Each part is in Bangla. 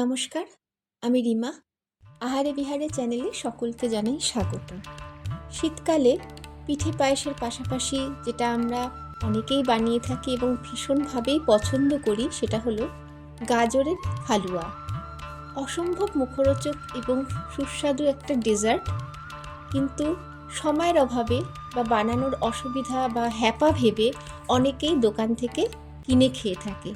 নমস্কার, আমি রিমা। আহারে বিহারে চ্যানেলে সকলকে জানাই স্বাগত। শীতকালে পিঠে পায়েসের পাশাপাশি যেটা আমরা অনেকেই বানিয়ে থাকি এবং ভীষণভাবেই পছন্দ করি, সেটা হলো গাজরের হালুয়া। অসম্ভব মুখরোচক এবং সুস্বাদু একটা ডেজার্ট, কিন্তু সময়ের অভাবে বা বানানোর অসুবিধা বা হ্যাপা ভেবে অনেকেই দোকান থেকে কিনে খেয়ে থাকে।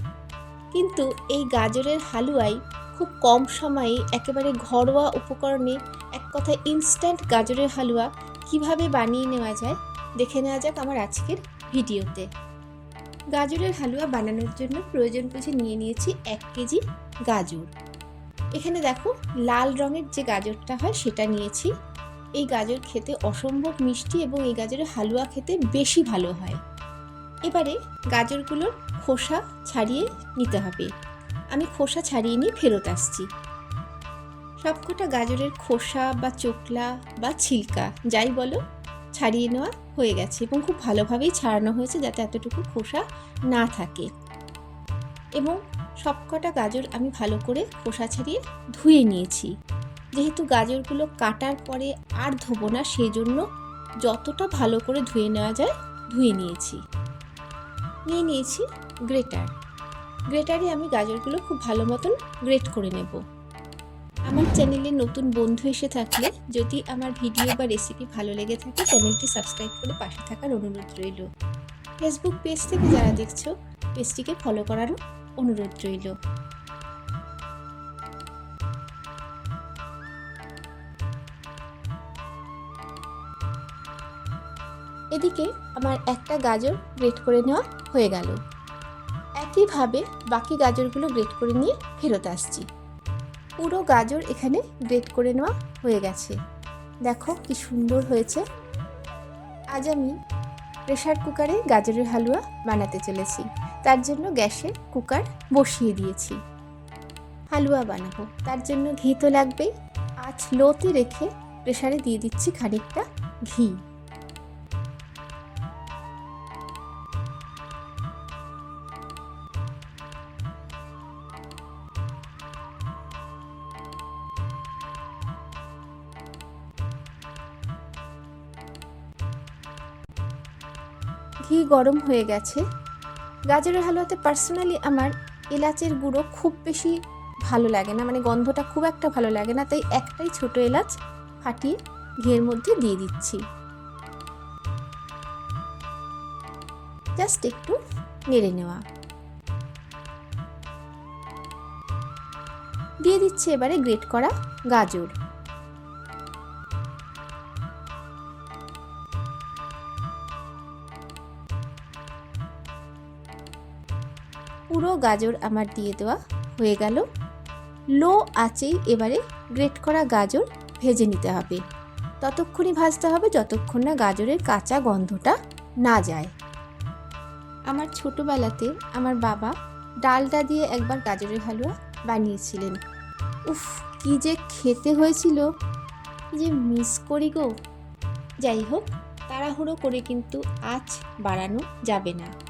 কিন্তু এই গাজরের হালুয়াই খুব কম সময়ে একেবারে ঘরোয়া উপকরণে এক কথায় ইনস্ট্যান্ট গাজরের হালুয়া কীভাবে বানিয়ে নেওয়া যায় দেখে নেওয়া যাক আমার আজকের ভিডিওতে। গাজরের হালুয়া বানানোর জন্য প্রয়োজন বুঝে নিয়ে নিয়েছি এক কেজি গাজর। এখানে দেখো লাল রঙের যে গাজরটা হয় সেটা নিয়েছি। এই গাজর খেতে অসম্ভব মিষ্টি এবং এই গাজরের হালুয়া খেতে বেশি ভালো হয়। এবারে গাজরগুলোর খোসা ছাড়িয়ে নিতে হবে। খোসা ছাড়িয়ে নিয়ে ফেরত আসছি। সবকটা গাজরের খোসা বা চোকলা বা ছিলকা, যাই বলো, ছাড়িয়ে নেওয়া হয়ে গেছে এবং খুব ভালোভাবেই ছাড়ানো হয়েছে যাতে এতটুকু খোসা না থাকে। এবং সবকটা গাজর আমি ভালো করে খোসা ছাড়িয়ে ধুয়ে নিয়েছি। যেহেতু গাজরগুলো কাটার পরে আর ধোবো না সেই জন্য যতটা ভালো করে ধুয়ে নেওয়া যায় ধুয়ে নিয়েছি। নিয়ে নিয়েছি গ্রেটার। গ্রেটারে আমি গাজরগুলো খুব ভালো মতন গ্রেট করে নেব। আমার চ্যানেলে নতুন বন্ধু এসে থাকলে যদি আমার ভিডিও বা রেসিপি ভালো লেগে থাকে, চ্যানেলটি সাবস্ক্রাইব করে পাশে থাকার অনুরোধ রইল। ফেসবুক পেজ থেকে যারা দেখছ, পেজটিকে ফলো করারও অনুরোধ রইল। এদিকে আমার একটা গাজর গ্রেট করে নেওয়া হয়ে গেল। একইভাবে বাকি গাজরগুলো গ্রেট করে নিয়ে ফেরত আসছি। পুরো গাজর এখানে গ্রেট করে নেওয়া হয়ে গেছে। দেখো কি সুন্দর হয়েছে। আজ আমি প্রেশার কুকারে গাজরের হালুয়া বানাতে চলেছি। তার জন্য গ্যাসে কুকার বসিয়ে দিয়েছি। হালুয়া বানাবো। তার জন্য ঘি তো লাগবেই। আজ লোতে রেখে প্রেশারে দিয়ে দিচ্ছি খানিকটা ঘি। ঘি গরম হয়ে গেছে। গাজরের হালুয়াতে পার্সোনালি আমার এলাচের গুঁড়ো খুব বেশি ভালো লাগে না মানে গন্ধটা খুব একটা ভালো লাগে না, তাই একটাই ছোট এলাচ ফাটিয়ে ঘিয়ের মধ্যে দিয়ে দিচ্ছি। জাস্ট একটু নেড়ে নেওয়া। দিয়ে দিচ্ছি এবারে গ্রেট করা গাজর। পুরো গাজর আমার দিয়ে দেওয়া হয়ে গেল। লো আঁচেই এবারে গ্রেট করা গাজর ভেজে নিতে হবে। ততক্ষণই ভাজতে হবে যতক্ষণ না গাজরের কাঁচা গন্ধটা না যায়। আমার ছোটোবেলাতে আমার বাবা ডালটা দিয়ে একবার গাজরের হালুয়া বানিয়েছিলেন। উফ, কি যে খেতে হয়েছিল যে মিস করি গো। যাই হোক, তাড়াহুড়ো করে কিন্তু আজ বাড়ানো যাবে না।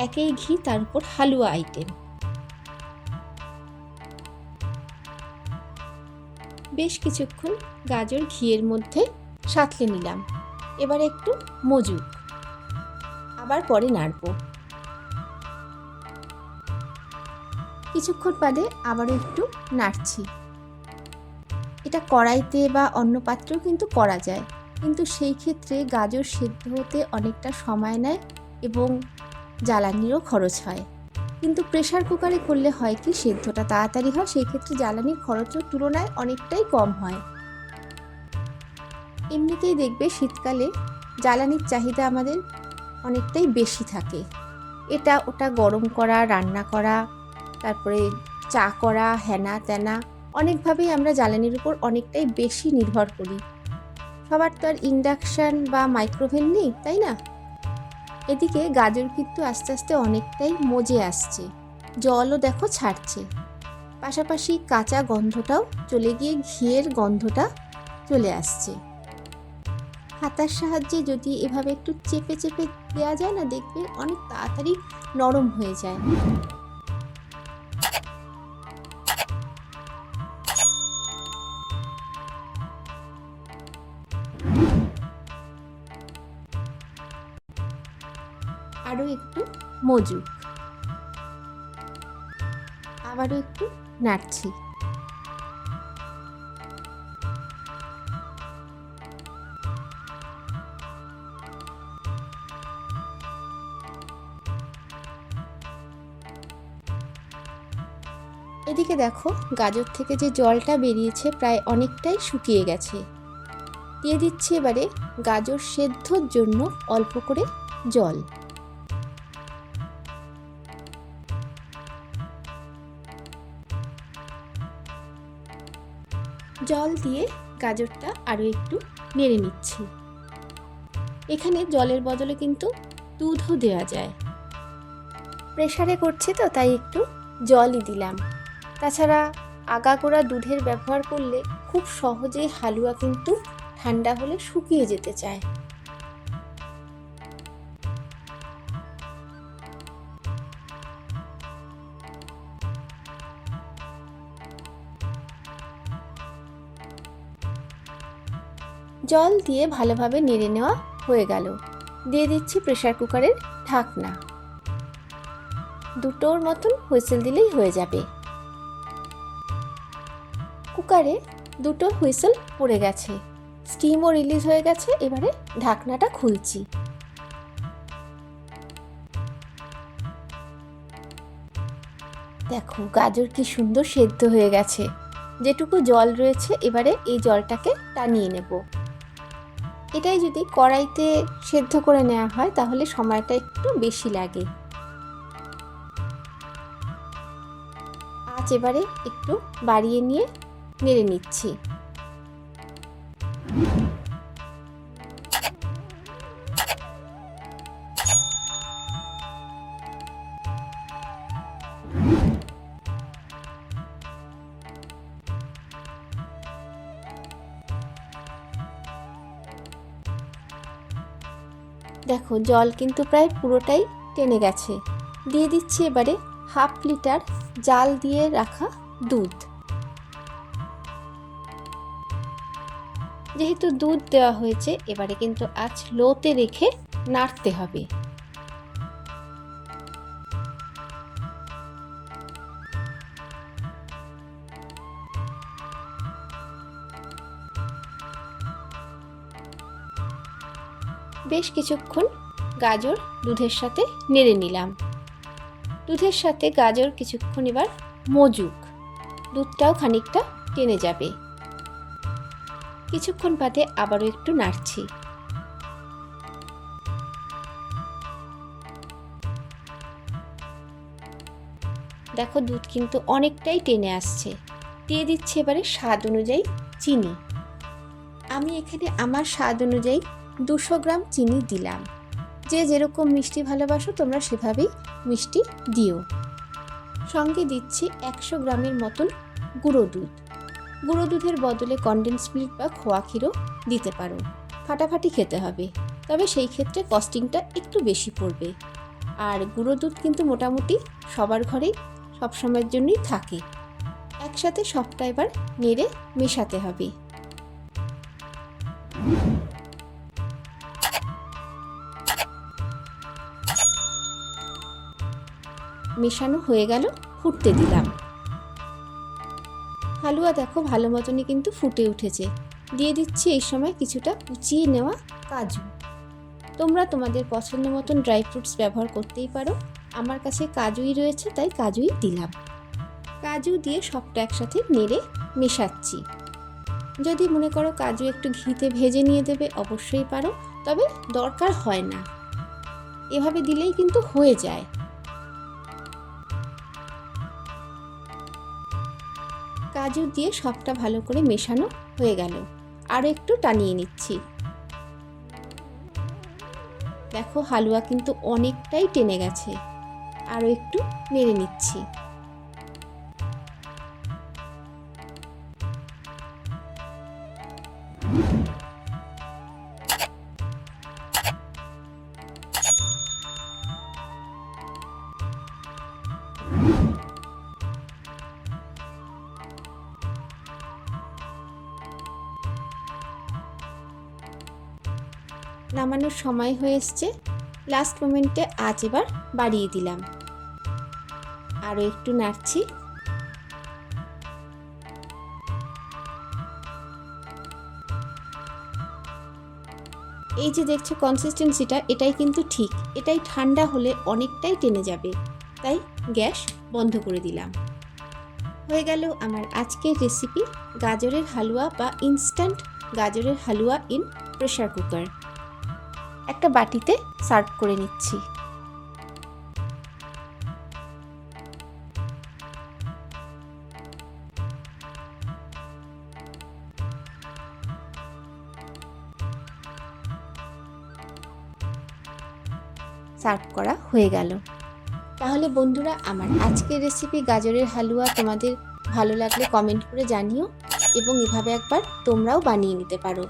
একই ঘি, তার উপর হালুয়া আইটেম বেশ কিছুক্ষণ গাজর ঘিয়ের মধ্যে সাঁতলে নিলাম। এবার একটু মজুক আবার পরে নাড়ব। কিছুক্ষণ বাদে আবারও একটু নাড়ছি। এটা কড়াইতে বা অন্য পাত্রেও কিন্তু করা যায়। কিন্তু সেই ক্ষেত্রে গাজর সেদ্ধ হতে অনেকটা সময় নেয় এবং জ্বালানিরও খরচ হয়। কিন্তু প্রেশার কুকারে করলে হয় কি, সেদ্ধটা তাড়াতাড়ি হয়, সেই ক্ষেত্রে জ্বালানির খরচের তুলনায় অনেকটাই কম হয়। এমনিতেই দেখবে শীতকালে জ্বালানির চাহিদা আমাদের অনেকটাই বেশি থাকে। এটা ওটা গরম করা, রান্না করা, তারপরে চা করা, হেনা তেনা অনেকভাবেই আমরা জ্বালানির উপর অনেকটাই বেশি নির্ভর করি। সবার তো আর ইন্ডাকশান বা মাইক্রোভেন নেই, তাই না? এদিকে গাজর কিন্তু আস্তে আস্তে অনেকটাই মজে আসছে। জলও দেখো ছাড়ছে। পাশাপাশি কাঁচা গন্ধটাও চলে গিয়ে ঘিয়ের গন্ধটা চলে আসছে। হাতার সাহায্যে যদি এভাবে একটু চেপে চেপে দেওয়া যায় না, দেখবে অনেক তাড়াতাড়ি নরম হয়ে যায়। মজুক আবারও একটু নাড়ছি। এদিকে দেখো, গাজর থেকে যে জলটা বেরিয়েছে প্রায় অনেকটাই শুকিয়ে গেছে। দিয়ে দিচ্ছি এবারে গাজর সেদ্ধর জন্য অল্প করে জল। জল দিয়ে গাজরটা আরও একটু নেড়ে নিচ্ছি। এখানে জলের বদলে কিন্তু দুধও দেওয়া যায়। প্রেশারে করছি তো, তাই একটু জলই দিলাম। তাছাড়া আগাগোড়া দুধের ব্যবহার করলে খুব সহজেই হালুয়া কিন্তু ঠান্ডা হলে শুকিয়ে যেতে চায়। জল দিয়ে ভালোভাবে নেড়ে নেওয়া হয়ে গেল। দিয়ে দিচ্ছি প্রেশার কুকারের ঢাকনা। দুটোর মতন হুইসেল দিলেই হয়ে যাবে। কুকারে দুটো হুইসেল পড়ে গেছে। স্টিমও রিলিজ হয়ে গেছে, এবারে ঢাকনাটা খুলছি। দেখো, গাজর কি সুন্দর সেদ্ধ হয়ে গেছে। যেটুকু জল রয়েছে, এবারে এই জলটাকে টানিয়ে নেব। এটাই যদি কড়াইতে সেদ্ধ করে নেওয়া হয়, তাহলে সময়টা একটু বেশি লাগে। আজ এবারে একটু বাড়িয়ে নিয়ে নেড়ে নিচ্ছি। জল কিন্তু প্রায় পুরোটাই টেনে গেছে। দিয়ে দিচ্ছি এবারে হাফ লিটার জাল দিয়ে রাখা দুধ। যেহেতু দুধ দেওয়া হয়েছে, এবারে কিন্তু আজ লোতে রেখে নাড়তে হবে। বেশ কিছুক্ষণ গাজর দুধের সাথে নেড়ে নিলাম। দুধের সাথে গাজর কিছুক্ষণ এবার মজুক। দুধটাও খানিকটা টেনে যাবে। কিছুক্ষণ বাদে আবারও একটু নাড়ছি। দেখো দুধ কিন্তু অনেকটাই টেনে আসছে। দিয়ে দিচ্ছি এবারে স্বাদ অনুযায়ী চিনি। আমি এখানে আমার স্বাদ অনুযায়ী দুশো গ্রাম চিনি দিলাম। যে যেরকম মিষ্টি ভালোবাসো, তোমরা সেভাবেই মিষ্টি দিও। সঙ্গে দিচ্ছি একশো গ্রামের মতন গুঁড়ো দুধ। গুঁড়ো দুধের বদলে কনডেন্স মিল্ক বা খোয়া ক্ষীরও দিতে পারো। ফাটাফাটি খেতে হবে, তবে সেই ক্ষেত্রে কস্টিংটা একটু বেশি পড়বে। আর গুঁড়ো দুধ কিন্তু মোটামুটি সবার ঘরেই সবসময়ের জন্যই থাকে। একসাথে সবটা এবার নেড়ে মেশাতে হবে। মেশানো হয়ে গেল, ফুটতে দিলাম। হালুয়া দেখো ভালো মতনই কিন্তু ফুটে উঠেছে। দিয়ে দিচ্ছি এই সময় কিছুটা কুচিয়ে নেওয়া কাজু। তোমরা তোমাদের পছন্দ মতন ড্রাই ফ্রুটস ব্যবহার করতেই পারো। আমার কাছে কাজুই রয়েছে, তাই কাজুই দিলাম। কাজু দিয়ে সবটা একসাথে নেড়ে মেশাচ্ছি। যদি মনে করো কাজু একটু ঘিতে ভেজে নিয়ে দেবে, অবশ্যই পারো, তবে দরকার হয় না। এভাবে দিলেই কিন্তু হয়ে যায়। কাজু দিয়ে সবটা ভালো করে মেশানো হয়ে গেল। আরও একটু টানিয়ে নিচ্ছি। দেখো, হালুয়া কিন্তু অনেকটাই টেনে গেছে। আরও একটু নেড়ে নিচ্ছি। নামানোর সময় হয়ে এসছে। লাস্ট মোমেন্টে আজ এবার বাড়িয়ে দিলাম। আরও একটু নাড়ছি। এই যে দেখছ কনসিস্টেন্সিটা এটাই কিন্তু ঠিক। এটাই ঠান্ডা হলে অনেকটাই টেনে যাবে। তাই গ্যাস বন্ধ করে দিলাম। হয়ে গেল আমার আজকের রেসিপি গাজরের হালুয়া বা ইনস্ট্যান্ট গাজরের হালুয়া ইন প্রেশার কুকার একটা বাটিতে সার্ভ করে নিচ্ছি। সার্ভ করা হয়ে গেল। তাহলে বন্ধুরা, আমার আজকের রেসিপি গাজরের হালুয়া তোমাদের ভালো লাগলে কমেন্ট করে জানিও এবং এভাবে একবার তোমরাও বানিয়ে নিতে পারো।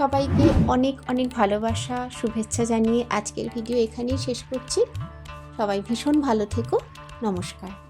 সবাইকে অনেক অনেক ভালোবাসা, শুভেচ্ছা জানিয়ে আজকের ভিডিও এখানেই শেষ করছি। সবাই ভীষণ ভালো থেকো। নমস্কার।